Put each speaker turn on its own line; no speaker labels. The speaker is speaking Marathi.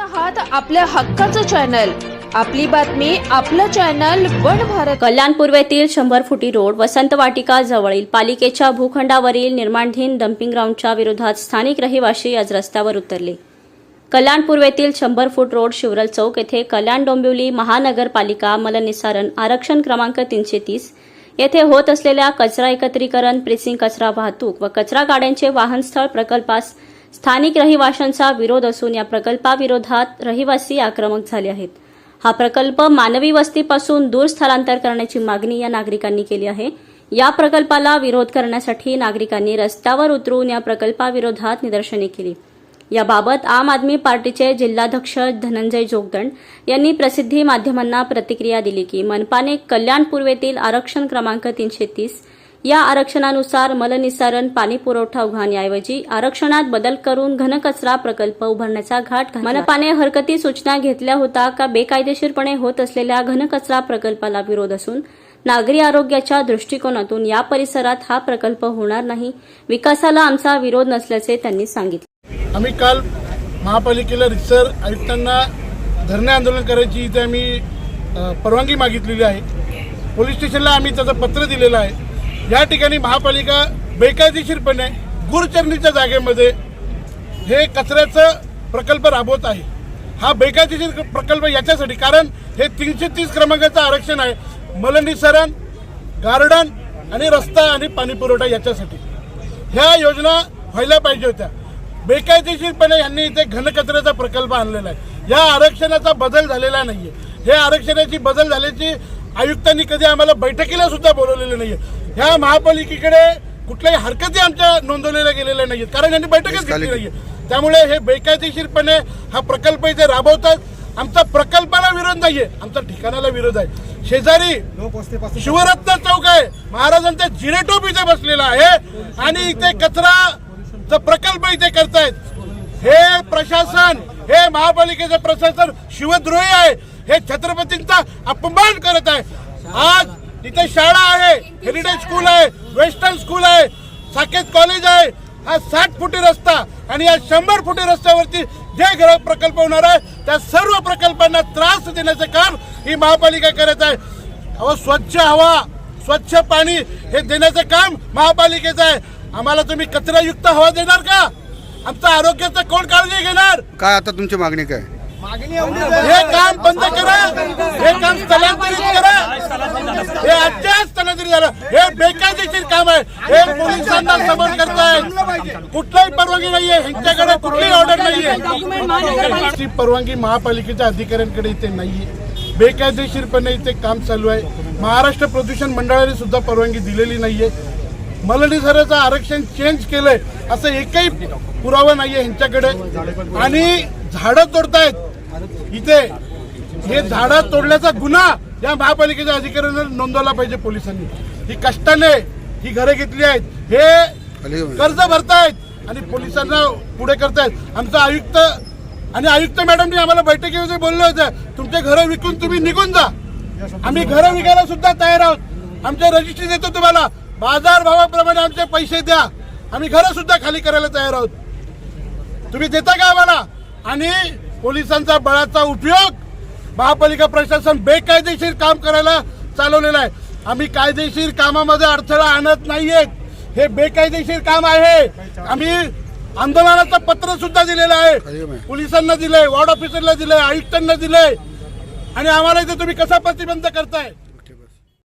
आहात आपल्या हक्काचं चॅनल. आपली बातमी आपलं चॅनल वन भारत.
कल्याण पूर्वेतील शंभर फुटी रोड वसंत वाटिका जवळील पालिकेच्या भूखंडावरील निर्माणधीन डम्पिंग ग्राउंडच्या विरोधात स्थानिक रहिवासी आज रस्त्यावर उतरले. कल्याण पूर्वेतील शंभर फूट रोड शिवरल चौक येथे कल्याण डोंबिवली महानगरपालिका मलनिसारण आरक्षण क्रमांक तीनशे तीस येथे होत असलेल्या कचरा एकत्रीकरण प्रेसिंग कचरा वाहतूक व कचरा गाड्यांचे वाहनस्थळ प्रकल्पास स्थानिक रहिवाशांचा विरोध असून या प्रकल्पाविरोधात रहिवासी आक्रमक झाले आहेत. हा प्रकल्प मानवी वस्तीपासून दूर स्थलांतर करण्याची मागणी या नागरिकांनी केली आहे. या प्रकल्पाला विरोध करण्यासाठी नागरिकांनी रस्त्यावर उतरून या प्रकल्पाविरोधात निदर्शने केली. याबाबत आम आदमी पार्टीचे जिल्हाध्यक्ष धनंजय जोगदंड यांनी प्रसिद्धी माध्यमांना प्रतिक्रिया दिली की मनपाने कल्याण पूर्वेतील आरक्षण क्रमांक तीनशे तीस या आरक्षणानुसार मलनिसारण पाणी पुरवठा उभारण्याऐवजी आरक्षणात बदल करून घनकचरा प्रकल्प उभारण्याचा घाट मनपाने हरकती सूचना घेतल्या होता का बेकायदेशीरपणे होत असलेल्या घनकचरा प्रकल्पाला विरोध असून नागरी आरोग्याच्या दृष्टिकोनातून या परिसरात हा प्रकल्प होणार नाही विकासाला आमचा विरोध नसल्याचे त्यांनी सांगितले.
आम्ही काल महापालिकेला रिसर आयुक्तांना धरणे आंदोलन करायची इथे आम्ही परवानगी मागितलेली आहे. पोलीस स्टेशनला आम्ही त्याचं पत्र दिलेलं आहे. या ठिकाणी महापालिका बेकायदेशीरपणे गुरचरणीच्या जागेमध्ये हे कचऱ्याचं प्रकल्प राबवत आहे. हा बेकायदेशीर प्रकल्प याच्यासाठी कारण हे तीनशे तीस क्रमांकाचं आरक्षण आहे. मलनिसरण गार्डन आणि रस्ता आणि पाणी पुरवठा याच्यासाठी. ह्या योजना व्हायला पाहिजे होत्या. बेकायदेशीरपणे यांनी इथे घनकचऱ्याचा प्रकल्प आणलेला आहे. या आरक्षणाचा बदल झालेला नाहीये. हे आरक्षणाची बदल झाल्याची आयुक्तांनी कधी आम्हाला बैठकीला सुद्धा बोलवलेलं नाहीये. ह्या महापालिकेकडे कुठल्याही हरकती आमच्या नोंदवलेल्या गेलेल्या नाहीयेत. कारण यांनी बैठकच घेतली नाहीये त्यामुळे हे बेकायदेशीरपणे हा प्रकल्प इथे राबवतात. आमचा प्रकल्पाला विरोध नाहीये. आमचा ठिकाणाला विरोध आहे. शेजारी शिवरत्न चौक आहे. महाराजांचा जिरेटोप इथे बसलेला आहे. आणि इथे कचरा चा प्रकल्प इथे करतायत. हे प्रशासन हे महापालिकेचं प्रशासन शिवद्रोही आहे. हे छत्रपतींचा अपमान करत आहे. आज इथे शाळा आहे हेरिटेज स्कूल आहे वेस्टर्न स्कूल आहे साकेत कॉलेज आहे. हा साठ फुटी रस्ता आणि या शंभर फुटी रस्त्यावरती जे ग्रह प्रकल्प होणार आहे त्या सर्व प्रकल्पांना त्रास देण्याचं काम ही महापालिका करत आहे. अहो स्वच्छ हवा स्वच्छ पाणी हे देण्याचं काम महापालिकेचं आहे. आम्हाला तुम्ही कचरायुक्त हवा देणार का? आमचं आरोग्याचं कोण काळजी घेणार?
काय आता तुमची मागणी काय?
हे काम बंद करा. हे काम स्थलांतरित करा. हे आजच्या स्थलांतरित झालं. हे बेकायदेशीर काम आहे. हे पोलिसांना समज करतायत कुठलाही परवानगी नाहीये. ह्यांच्याकडे कुठलीही ऑर्डर नाहीये. परवानगी महापालिकेच्या अधिकाऱ्यांकडे इथे नाहीये. बेकायदेशीरपणे इथे काम चालू आहे. महाराष्ट्र प्रदूषण मंडळाने सुद्धा परवानगी दिलेली नाहीये. मलनिसराचं आरक्षण चेंज केलंय. असं एकही पुरावा नाहीये ह्यांच्याकडे. आणि झाडं तोडतायत. इथे हे झाडं तोडल्याचा गुन्हा या महापालिकेच्या अधिकाऱ्यांना नोंदवला पाहिजे पोलिसांनी. ही कष्टाने ही घरं घेतली आहेत. हे. कर्ज भरतायत आणि पोलिसांना पुढे करतायत. आमचा आयुक्त आणि आयुक्त मॅडमनी आम्हाला बैठकीमध्ये बोललं होतं तुमचे घरं विकून तुम्ही निघून जा. आम्ही घरं विकायला सुद्धा तयार आहोत. आमचे रजिस्ट्री देतो तुम्हाला. बाजार भावाप्रमाणे आमचे पैसे द्या. आम्ही घरं सुद्धा खाली करायला तयार आहोत. तुम्ही देता का आम्हाला? आणि पोलिसांचा बळाचा उपयोग महापालिका प्रशासन बेकायदेशीर काम करायला चालवलेलं आहे. आम्ही कायदेशीर कामामध्ये अडथळा आणत नाहीयेत. हे बेकायदेशीर काम आहे. आम्ही आंदोलनाचं पत्र सुद्धा दिलेलं आहे. पोलिसांना दिलंय वॉर्ड ऑफिसरला दिलंय आयुक्तांना दिलंय. आणि आम्हाला इथे तुम्ही कसा प्रतिबंध करताय?